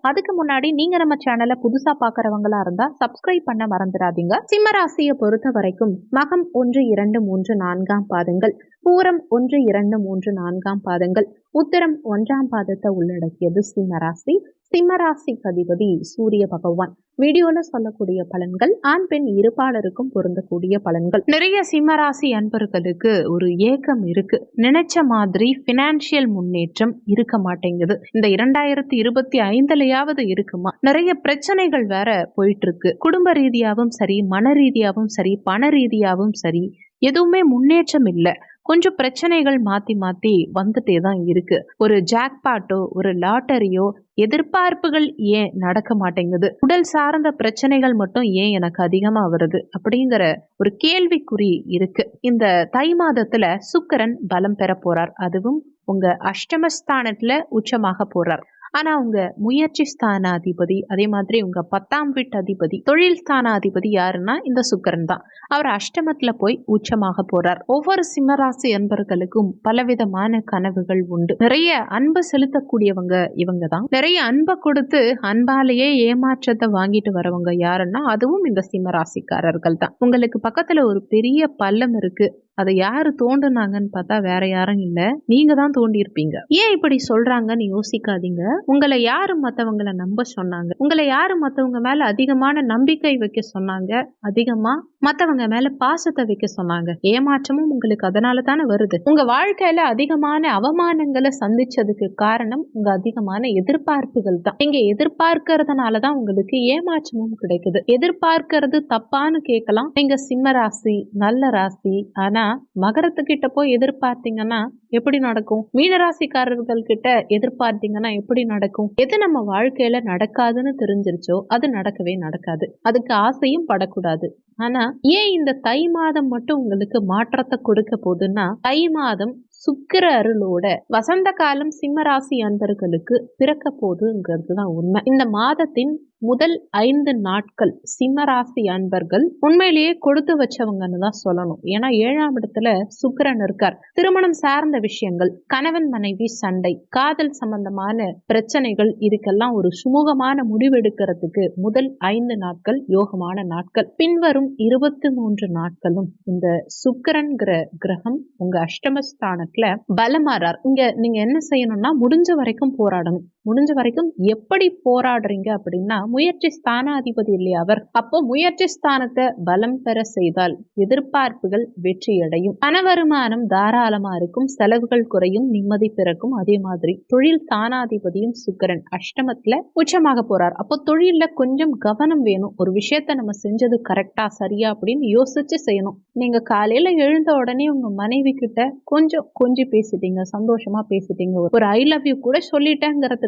அதுக்கு முன்னாடி நீங்க நம்ம சேனலை புதுசா பாக்குறவங்களா இருந்தா சப்ஸ்கிரைப் பண்ண மறந்துடாதீங்க. சிம்ம ராசியை பொறுத்த வரைக்கும் மகம் ஒன்று இரண்டு மூன்று நான்காம் பாதங்கள். பூரம் ஒன்று இரண்டு மூன்று நான்காம் பாதங்கள். உத்தரம் ஒன்றாம் பாதத்தை உள்ளடக்கியது சிம்மராசி. சிம்மராசிக்கு அதிபதி சூரிய பகவான். வீடியோல சொல்லக்கூடிய பலன்கள் ஆண் பெண் இருப்பாளருக்கும் பொருந்தக்கூடிய பலன்கள். நிறைய சிம்மராசி அன்பர்களுக்கு ஒரு ஏக்கம் இருக்கு. நினைச்ச மாதிரி பினான்சியல் முன்னேற்றம் இருக்க மாட்டேங்குது. இந்த இரண்டாயிரத்தி இருபத்தி ஐந்துலயாவது இருக்குமா? நிறைய பிரச்சனைகள் வேற போயிட்டு இருக்கு குடும்ப ரீதியாவும் சரி மன ரீதியாவும் சரி பண ரீதியாவும் சரி எதுவுமே முன்னேற்றம் இல்லை. கொஞ்சம் பிரச்சனைகள் மாத்தி மாத்தி வந்துட்டே தான் இருக்கு. ஒரு ஜாக்பாட்டோ ஒரு லாட்டரியோ எதிர்பார்ப்புகள் ஏன் நடக்க மாட்டேங்குது? உடல் சார்ந்த பிரச்சனைகள் மட்டும் ஏன் எனக்கு அதிகமா வருது? அப்படிங்கிற ஒரு கேள்விக்குறி இருக்கு. இந்த தை மாதத்துல சுக்கரன் பலம் பெற போறார். அதுவும் உங்க அஷ்டமஸ்தானத்துல உச்சமாக போறார். ஆனா உங்க முயற்சி ஸ்தானாதிபதி அதே மாதிரி உங்க பத்தாம் வீட்டு அதிபதி தொழில் ஸ்தானாதிபதி யாருன்னா இந்த சுக்கரன் தான். அவர் அஷ்டமத்துல போய் உச்சமாக போறார். ஒவ்வொரு சிம்மராசி அன்பர்களுக்கும் பலவிதமான கனவுகள் உண்டு. நிறைய அன்பு செலுத்தக்கூடியவங்க இவங்க தான். நிறைய அன்பை கொடுத்து அன்பாலேயே ஏமாற்றத்தை வாங்கிட்டு வரவங்க யாருன்னா அதுவும் இந்த சிம்மராசிக்காரர்கள் தான். உங்களுக்கு பக்கத்துல ஒரு பெரிய பள்ளம் இருக்கு. அதை யாரு தோண்டினாங்கன்னு பார்த்தா வேற யாரும் இல்ல. நீங்க தான் தோண்டி இருப்பீங்க ஏன் இப்படி சொல்றாங்கன்னு யோசிக்காதீங்க. உங்களை யாரு மத்தவங்களை நம்ப சொன்னாங்க? உங்களை யாரு மத்தவங்க மேல அதிகமான நம்பிக்கை வைக்க சொன்னாங்க? அதிகமா மத்தவங்க மேல பாசத்தை வைக்க சொன்னாங்க. ஏமாற்றமும் உங்களுக்கு அதனால தானே வருது. உங்க வாழ்க்கையில அதிகமான அவமானங்களை சந்திச்சதுக்கு காரணம் உங்க அதிகமான எதிர்பார்ப்புகள் தான். நீங்க எதிர்பார்க்கறதுனாலதான் உங்களுக்கு ஏமாற்றமும் கிடைக்குது. எதிர்பார்க்கறது தப்பான்னு கேட்கலாம். நீங்க சிம்ம ராசி நல்ல ராசி ஆனா மகரத்துக்கிட்ட போய் எதிர்பார்த்தீங்கன்னா எப்படி நடக்கும்? மீனராசிக்காரர்கள் கிட்ட எதிர்பார்த்தீங்கன்னா எப்படி நடக்கும்? எது நம்ம வாழ்க்கையில நடக்காதுன்னு தெரிஞ்சிருச்சோ அது நடக்கவே நடக்காது. அதுக்கு ஆசையும் படக்கூடாது. ஆனா ஏன் இந்த தை மாதம் மட்டும் உங்களுக்கு மாற்றத்தை கொடுக்க போகுதுன்னா தை மாதம் சுக்கிர அருளோட வசந்த காலம் சிம்மராசி அன்பர்களுக்கு பிறக்க போதுங்கிறது தான் உண்மை. இந்த மாதத்தின் முதல் ஐந்து நாட்கள் சிம்மராசி அன்பர்கள் உண்மையிலேயே கொடுத்து வச்சவங்கன்னு தான் சொல்லணும். ஏன்னா ஏழாம் இடத்துல சுக்கரன் இருக்கார். திருமணம் சார்ந்த விஷயங்கள் கணவன் மனைவி சண்டை காதல் சம்பந்தமான பிரச்சனைகள் இதுக்கெல்லாம் ஒரு சுமூகமான முடிவெடுக்கிறதுக்கு முதல் ஐந்து நாட்கள் யோகமான நாட்கள். பின்வரும் இருபத்தி மூன்று நாட்களும் இந்த சுக்கரன்கிற கிரகம் உங்க அஷ்டமஸ்தானத்துல பலமாறார். இங்க நீங்க என்ன செய்யணும்னா முடிஞ்ச வரைக்கும் போராடணும். முடிஞ்ச வரைக்கும் எப்படி போராடுறீங்க அப்படின்னா முயற்சி ஸ்தானாதிபதி இல்லையா அவர்? அப்போ முயற்சி ஸ்தானத்தை பலம் பெற செய்தால் எதிர்பார்ப்புகள் வெற்றியடையும். பண வருமானம் தாராளமா இருக்கும் செலவுகள் குறையும் நிம்மதி பிறக்கும். அதே மாதிரி தொழில் ஸ்தானாதிபதியும் சுக்கரன் அஷ்டமத்துல உச்சமாக போறார். அப்போ தொழில்ல கொஞ்சம் கவனம் வேணும். ஒரு விஷயத்த நம்ம செஞ்சது கரெக்டா சரியா அப்படின்னு யோசிச்சு செய்யணும். நீங்க காலையில எழுந்த உடனே உங்க மனைவி கிட்ட கொஞ்சம் கொஞ்சம் பேசிட்டீங்க சந்தோஷமா பேசிட்டீங்க. ஒரு ஐ லவ் யூ கூட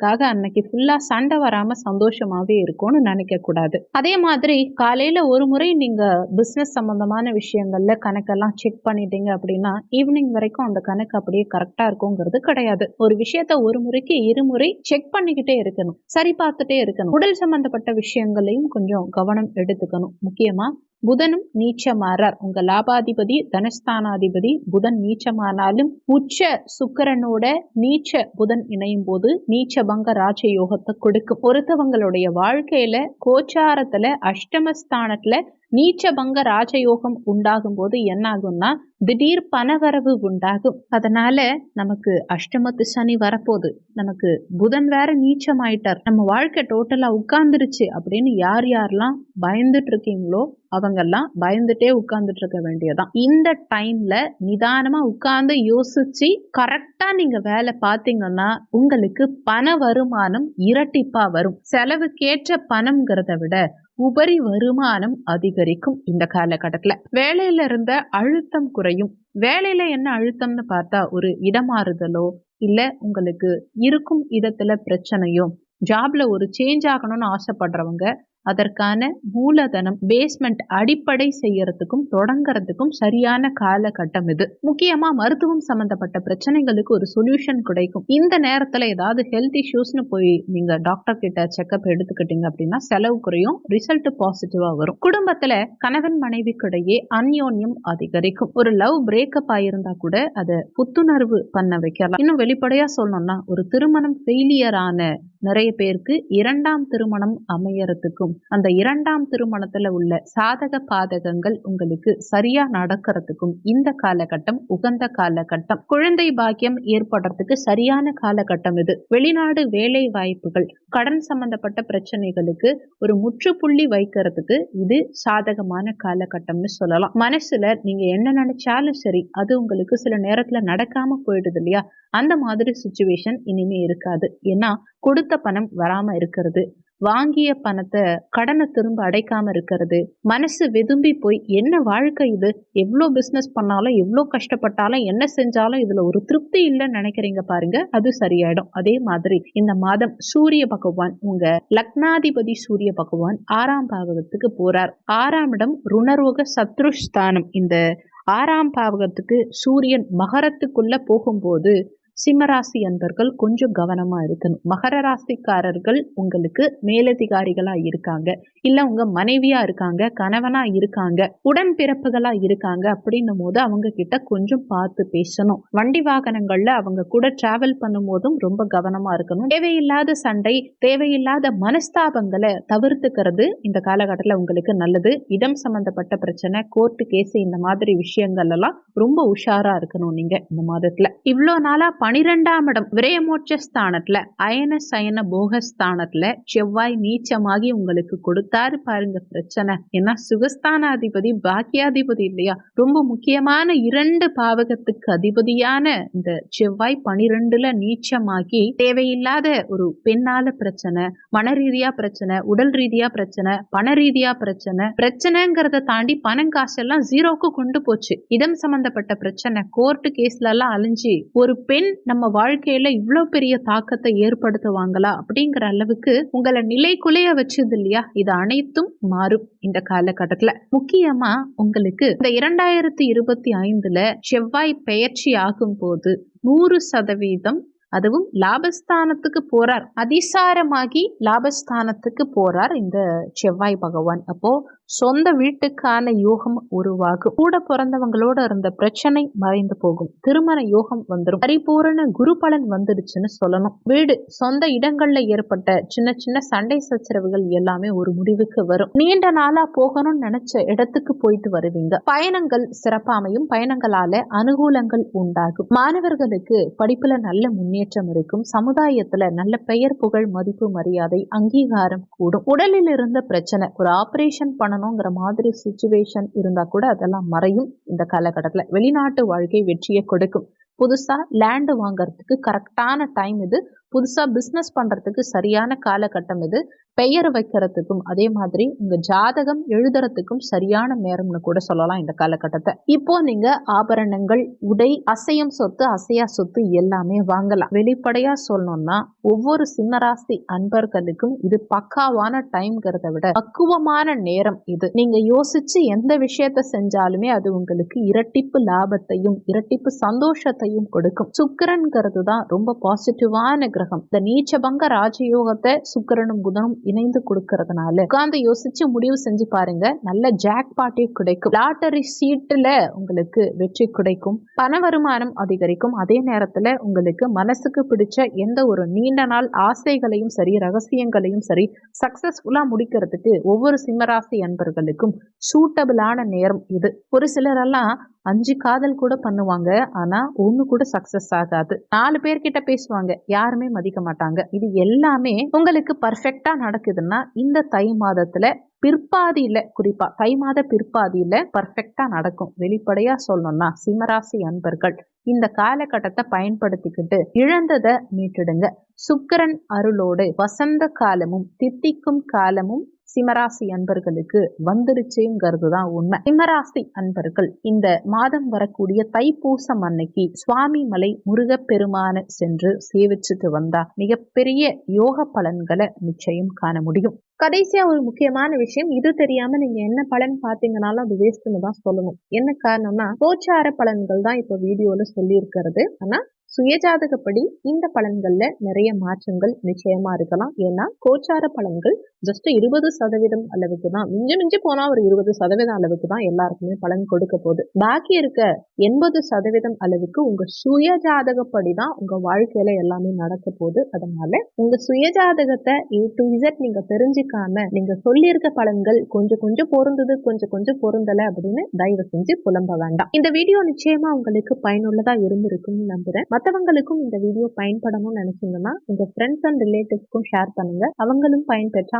சொல்லிட்டேங்கிறதுக்காக அன்னைக்கு ஃபுல்லா சண்டை வராம சந்தோஷமாவே இருக்கும்னு நினைக்க கூடாது. அதே மாதிரி காலையில ஒரு முறை நீங்க பிசினஸ் சம்பந்தமான விஷயங்கள்ல கணக்கெல்லாம் செக் பண்ணிட்டீங்க அப்படின்னா ஈவினிங் வரைக்கும் அந்த கணக்கு அப்படியே கரெக்டா இருக்குங்கிறது கிடையாது. ஒரு விஷயத்த ஒரு முறைக்கு இருமுறை செக் பண்ணிக்கிட்டே இருக்கணும். சரி பார்த்துட்டே இருக்கணும். உடல் சம்பந்தப்பட்ட விஷயங்களையும் கொஞ்சம் கவனம் எடுத்துக்கணும். முக்கியமா புதனும் நீச்சமாறார். உங்க லாபாதிபதி தனஸ்தானாதிபதி புதன் நீச்சமானாலும் உச்ச சுக்கரனோட நீச்ச புதன் இணையும் போது நீச்ச பங்க ராஜ யோகத்தை கொடுக்கும். ஒருத்தவங்களுடைய வாழ்க்கையில கோச்சாரத்துல அஷ்டமஸ்தானத்துல நீச்சபங்க ராஜயோகம் உண்டாகும் போது என்ன ஆகும்னா திடீர் பணவரவு உண்டாகும். அதனால நமக்கு அஷ்டமத்து சனி வரப்போகுது. நமக்கு புதன் வேற நீச்சமாயிட்டார். நம்ம வாழ்க்கை டோட்டலா உட்கார்ந்துருச்சு அப்படின்னு யார் யாரெல்லாம் பயந்துட்டு இருக்கீங்களோ அவங்கெல்லாம் பயந்துட்டே உட்கார்ந்துட்டு இருக்க வேண்டியதான் இந்த டைம்ல நிதானமா உட்கார்ந்து யோசிச்சு கரெக்டா நீங்க வேலை பார்த்தீங்கன்னா உங்களுக்கு பண வருமானம் இரட்டிப்பா வரும். செலவுக்கேற்ற பணம்ங்கிறத விட உபரி வருமானம் அதிகரிக்கும் இந்த காலகட்டத்தில். வேலையில இருந்த அழுத்தம் குறையும். வேலையில என்ன அழுத்தம்னு பார்த்தா ஒரு இடமாறுதலோ இல்ல உங்களுக்கு இருக்கும் இடத்துல பிரச்சனையோ ஜாப்ல ஒரு சேஞ்ச் ஆகணும்னு ஆசைப்படுறவங்க அதற்கான மூலதனம் பேஸ்மெண்ட் அடிப்படை செய்யறதுக்கும் தொடங்கறதுக்கும் சரியான காலகட்டம் இது. முக்கியமா மருத்துவம் சம்பந்தப்பட்ட பிரச்சனைகளுக்கு ஒரு சொல்யூஷன் கிடைக்கும். இந்த நேரத்துல ஏதாவது ஹெல்த் இஷ்யூஸ்னு போய் நீங்க டாக்டர் கிட்ட செக்அப் எடுத்துக்கிட்டீங்க அப்படின்னா செலவு குறையும் ரிசல்ட் பாசிட்டிவா வரும். குடும்பத்துல கணவன் மனைவிக்கிடையே அந்யோன்யம் அதிகரிக்கும். ஒரு லவ் பிரேக்கப் ஆயிருந்தா கூட அதை புத்துணர்வு பண்ண வைக்கலாம். இன்னும் வெளிப்படையா சொல்லணும்னா ஒரு திருமணம் ஃபெயிலியர் ஆன நிறைய பேருக்கு இரண்டாம் திருமணம் அமையறதுக்கும் அந்த இரண்டாம் திருமணத்துல உள்ள சாதக பாதகங்கள் உங்களுக்கு சரியா நடக்கிறதுக்கும் இந்த காலகட்டம் உகந்த காலகட்டம். குழந்தை பாக்கியம் ஏற்படுறதுக்கு சரியான காலகட்டம் இது. வெளிநாடு வேலை வாய்ப்புகள் கடன் சம்பந்தப்பட்ட பிரச்சனைகளுக்கு ஒரு முற்றுப்புள்ளி வைக்கிறதுக்கு இது சாதகமான காலகட்டம்னு சொல்லலாம். மனசுல நீங்க என்ன நினைச்சாலும் சரி அது உங்களுக்கு சில நேரத்துல நடக்காம போயிடுது இல்லையா? அந்த மாதிரி சுச்சுவேஷன் இனிமே இருக்காது. ஏன்னா கொடுத்த பணம் வராம இருக்கிறது. வாங்கிய பணத்தை கடனை திரும்ப அடைக்காம இருக்கிறது. மனசு வெதும்பி போய் என்ன வாழ்க்கை இது? எவ்வளோ பிஸ்னஸ் பண்ணாலும் எவ்வளோ கஷ்டப்பட்டாலும் என்ன செஞ்சாலும் இதுல ஒரு திருப்தி இல்லைன்னு நினைக்கிறீங்க பாருங்க. அது சரியாயிடும். அதே மாதிரி இந்த மாதம் சூரிய பகவான் உங்க லக்னாதிபதி சூரிய பகவான் ஆறாம் பாவகத்துக்கு போறார். ஆறாம் இடம் ருணரோக சத்ருஷ்தானம். இந்த ஆறாம் பாவகத்துக்கு சூரியன் மகரத்துக்குள்ள போகும்போது சிம்மராசி அன்பர்கள் கொஞ்சம் கவனமா இருக்கணும். மகர ராசிக்காரர்கள் உங்களுக்கு மேலதிகாரிகளா இருக்காங்க. இல்ல உங்க மனைவியா இருக்காங்க கணவனா இருக்காங்க உடன்பிறப்புகளா இருக்காங்க அப்படின்னும் போது அவங்க கிட்ட கொஞ்சம் பார்த்து பேசணும். வண்டி வாகனங்கள்ல அவங்க கூட டிராவல் பண்ணும் போதும் ரொம்ப கவனமா இருக்கணும். தேவையில்லாத சண்டை தேவையில்லாத மனஸ்தாபங்களை தவிர்த்துக்கிறது இந்த காலகட்டத்தில் உங்களுக்கு நல்லது. இடம் சம்பந்தப்பட்ட பிரச்சனை கோர்ட்டு கேஸ் இந்த மாதிரி விஷயங்கள் எல்லாம் ரொம்ப உஷாரா இருக்கணும் நீங்க இந்த மாதத்துல. இவ்வளோ நாளா பனிரெண்டாம் இடம் விரயமோட்ச ஸ்தானத்தில் அயன சயன போகஸ்தானத்தில் செவ்வாய் நீச்சமாகி உங்களுக்கு கொடுத்தாரு பாருங்க பிரச்சனை. ஏன்னா சுகஸ்தானாதிபதி பாக்கியாதிபதி இல்லையா? ரொம்ப முக்கியமான இரண்டு பாவகத்துக்கு அதிபதியான இந்த செவ்வாய் பனிரெண்டுல நீச்சமாகி தேவையில்லாத ஒரு பெண்ணால பிரச்சனை மன ரீதியா பிரச்சனை உடல் ரீதியா பிரச்சனை பண ரீதியா பிரச்சனை பிரச்சனைங்கிறத தாண்டி பணம் காசெல்லாம் ஜீரோக்கு கொண்டு போச்சு. இடம் சம்பந்தப்பட்ட பிரச்சனை. கோர்ட்டு கேஸ்ல எல்லாம் அழிஞ்சு ஒரு பெண் நம்ம வாழ்க்கையில இவ்வளவு பெரிய தாக்கத்தை ஏற்படுத்துவாங்களா அப்படிங்கிற அளவுக்கு உங்களை நிலை குலைய வச்சது இல்லையா? இது அனைத்தும் மாறும் இந்த காலகட்டத்துல. முக்கியமா உங்களுக்கு இந்த இரண்டாயிரத்தி இருபத்தி ஐந்துல செவ்வாய் பெயர்ச்சி ஆகும் போது நூறு சதவீதம் அதுவும் லாபஸ்தானத்துக்கு போறார். அதிசாரமாகி லாபஸ்தானத்துக்கு போறார் இந்த செவ்வாய் பகவான். அப்போ சொந்த வீட்டுக்கான யோகம் உருவாகும். கூட பிறந்தவங்களோட இருந்த பிரச்சனை மறைந்து போகும். திருமண யோகம் வந்துடும் பரிபூரண குரு பலன் வந்துடுச்சுன்னு சொல்லணும். வீடு சொந்த இடங்கள்ல ஏற்பட்ட சின்ன சின்ன சண்டை சச்சரவுகள் எல்லாமே ஒரு முடிவுக்கு வரும். நீண்ட நாளா போகணும்னு நினைச்ச இடத்துக்கு போயிட்டு வருவீங்க. பயணங்கள் சிறப்பாமையும் பயணங்களால அனுகூலங்கள் உண்டாகும். மாணவர்களுக்கு படிப்புல நல்ல முன்னேற்றம் இருக்கும். சமுதாயத்துல நல்ல பெயர் புகழ் மதிப்பு மரியாதை அங்கீகாரம் கூடும். உடலில் இருந்த பிரச்சனை ஒரு ஆபரேஷன் பண்ணணுங்கிற மாதிரி சுச்சுவேஷன் இருந்தா கூட அதெல்லாம் மறையும் இந்த காலகட்டத்துல. வெளிநாட்டு வாழ்க்கை வெற்றியை கொடுக்கும். புதுசா லேண்டு வாங்குறதுக்கு கரெக்டான டைம் இது. புதுசா பிசினஸ் பண்றதுக்கு சரியான காலகட்டம் இது. பெயர் வைக்கிறதுக்கும் அதே மாதிரி உங்க ஜாதகம் எழுதுறதுக்கும் சரியான நேரம்னு கூட சொல்லலாம் இந்த காலகட்டத்தை. இப்போ நீங்க ஆபரணங்கள் உடை அசையும் சொத்து அசையா சொத்து எல்லாமே வாங்கலாம். வெளிப்படையா சொல்லணும்னா ஒவ்வொரு சிம்மராசி அன்பர்களுக்கும் இது பக்காவான டைம்ங்கிறத விட பக்குவமான நேரம் இது. நீங்க யோசிச்சு எந்த விஷயத்த செஞ்சாலுமே அது உங்களுக்கு இரட்டிப்பு லாபத்தையும் இரட்டிப்பு சந்தோஷத்தையும் கொடுக்கும். சுக்கரன்கிறது தான் ரொம்ப பாசிட்டிவான கிரகம் இந்த நீச்சபங்க ராஜயோகத்தை சுக்கரனும் புதனும் இணைந்து கொடுக்கறதுனால. உட்கார்ந்து யோசிச்சு முடிவு செஞ்சு பாருங்க. நல்ல ஜாக் பாட்டே கிடைக்கும். லாட்டரி சீட்டுல உங்களுக்கு வெற்றி கிடைக்கும். பண வருமானம் அதிகரிக்கும். அதே நேரத்துல உங்களுக்கு மனசுக்கு பிடிச்ச எந்த ஒரு நீண்ட நாள் ஆசைகளையும் சரி ரகசியங்களையும் சரி சக்சஸ்ஃபுல்லா முடிக்கிறதுக்கு ஒவ்வொரு சிம்மராசி அன்பர்களுக்கும் சூட்டபிளான நேரம் இது. ஒரு சிலரெல்லாம் அஞ்சு காதல் கூட பண்ணுவாங்க. ஆனா ஒண்ணு கூட சக்சஸ் ஆகாது. நாலு பேர்கிட்ட பேசுவாங்க. யாருமே மதிக்க மாட்டாங்க. இது எல்லாமே உங்களுக்கு பர்ஃபெக்டா நடக்குதுன்னா இந்த தை மாதத்துல பிற்பாதியில குறிப்பா தை மாத பிற்பாதியில பர்ஃபெக்டா நடக்கும். வெளிப்படையா சொல்லணும்னா சிம்மராசி அன்பர்கள் இந்த காலகட்டத்தை பயன்படுத்திக்கிட்டு இழந்ததை மீட்டுடுங்க. சுக்கரன் அருளோடு வசந்த காலமும் தித்திக்கும் காலமும் சிம்மராசி அன்பர்களுக்கு வந்துருச்சுங்கிறது தான் உண்மை. சிம்மராசி அன்பர்கள் இந்த மாதம் வரக்கூடிய தைப்பூசம் அன்னைக்கு சுவாமி மலை முருகப்பெருமான சென்று சேவிச்சுட்டு வந்தா மிகப்பெரிய யோக பலன்களை நிச்சயம் காண முடியும். கடைசியா ஒரு முக்கியமான விஷயம் இது தெரியாம நீங்க என்ன பலன் பாத்தீங்கனாலும் அது வேஸ்ட்னு தான் சொல்லணும். என்ன காரணம்னா கோச்சார பலன்கள் தான் இப்ப வீடியோல சொல்லி இருக்கிறது ஆனா சுயஜாதகப்படி இந்த பலன்கள்ல நிறைய மாற்றங்கள் நிச்சயமா இருக்கலாம். ஏன்னா கோச்சார பலன்கள் ஜஸ்ட் இருபது சதவீதம் அளவுக்கு தான் மிஞ்சு மிஞ்சி போனா ஒரு இருபது சதவீதம் அளவுக்கு தான் எல்லாருக்குமே பலன் கொடுக்க போகுது. பாக்கி இருக்க எண்பது சதவீதம் அளவுக்கு உங்க சுயஜாதகப்படி தான் உங்க வாழ்க்கையில எல்லாமே நடக்க போகுது. அதனால உங்க சுயஜாதகத்தை ஏ டு இசட் நீங்க தெரிஞ்சுக்காம நீங்க சொல்லியிருக்க பலன்கள் கொஞ்சம் கொஞ்சம் பொருந்தது கொஞ்சம் கொஞ்சம் பொருந்தல அப்படின்னு தயவு செஞ்சு புலம்ப வேண்டாம். இந்த வீடியோ நிச்சயமா உங்களுக்கு பயனுள்ளதா இருந்திருக்கும்னு நம்புறேன். மற்றவங்களுக்கும் இந்த வீடியோ பயன்படணும்னு நினைச்சீங்கன்னா உங்க ஃப்ரெண்ட்ஸ் அண்ட் ரிலேட்டிவ்ஸ்க்கும் ஷேர் பண்ணுங்க. அவங்களும் பயன்பெற்றா